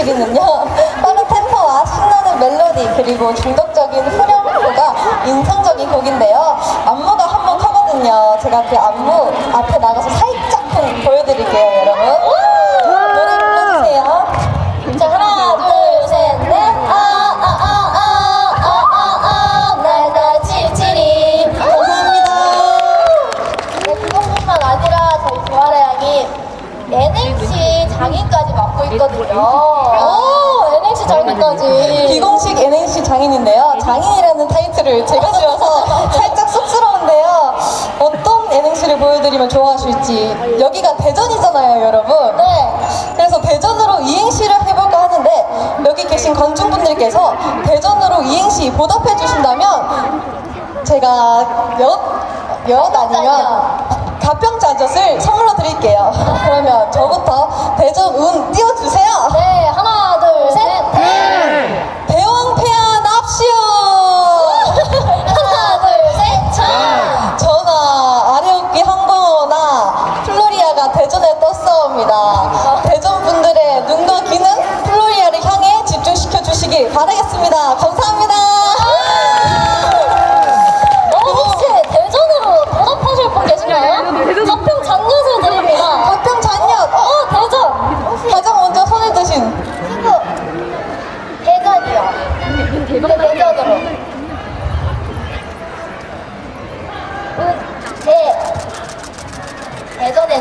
시리는요. 빠른 템포와 신나는 멜로디 그리고 중독적인 후렴구가 인상적인 곡인데요. 안무가 한 번 커거든요. 제가 그 안무 앞에 나가서 살짝 좀 보여드릴게요 여러분. 노래 불러주세요. 자 하나 둘셋넷아아아아아아아아날날 칠칠이. 감사합니다. 네 그것뿐만 아니라 저희 주말의 양이 NH 장인까지 맡고 있거든요. 오, NNC 장인까지. 비공식 NNC 장인인데요. 장인이라는 타이틀을 제가 지어서 살짝 쑥스러운데요. 어떤 NNC를 보여드리면 좋아하실지. 여기가 대전이잖아요, 여러분. 네. 그래서 대전으로 이행시를 해볼까 하는데 여기 계신 건중분들께서 대전으로 이행시 보답해 주신다면 제가 몇, 몇 아니면 드릴게요. 그러면 저부터 대전 운 띄워주세요.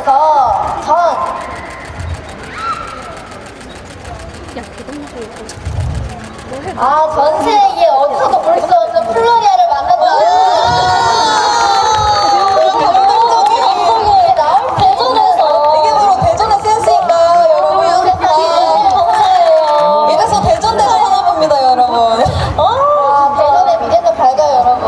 대전에서 전. 아, 전세